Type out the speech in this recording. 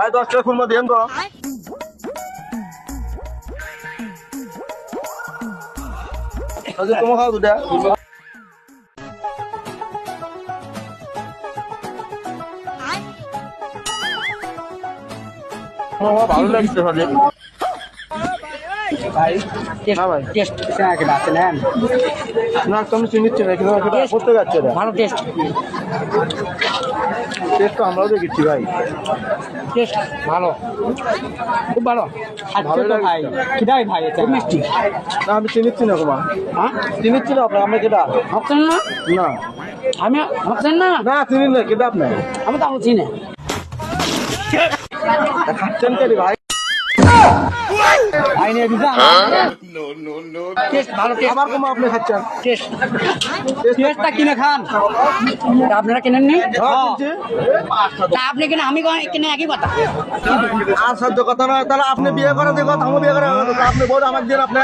আয় দশ টাকা খুলমা তো। আচ্ছা তোমার খাও দুটা ভালো লাগছে ভালো ভাই টেস্ট কেনাকে ডাকতে নেন না তুমি চিনিচ্ছি না কিন্তু করতে যাচ্ছে ভালো টেস্ট। টেস্ট তো আমরাও দেখেছি ভাই। টেস্ট ভালো। খুব ভালো। ভালো তো ভাই। কিদাই ভাই এটা। মিষ্টি। না আমি চিনিচ্ছি না তোমার হ্যাঁ? চিনিচ্ছি না আপনার? আমরা কেটা ভাবছেন না? না। আমি ভাবছেন না? না চিনি না কেটা আপনার আমি তো বলছি না খাচ্ছেন কে রে ভাই নো নো নো টেস্ট ভালো টেস্ট। আমার কমা আপনি খাচ্ছেন? টেস্ট। টেস্টটা কিনে খান। আপনারা কিনেন নি? হ্যাঁ। তা আপনি কিনে আমি কিনে একই কথা। আর সহ্য কথা নয় তাহলে আপনি বিয়ে করে দেখো আমি বিয়ে করে আপনি বল আমার দিন আপনি।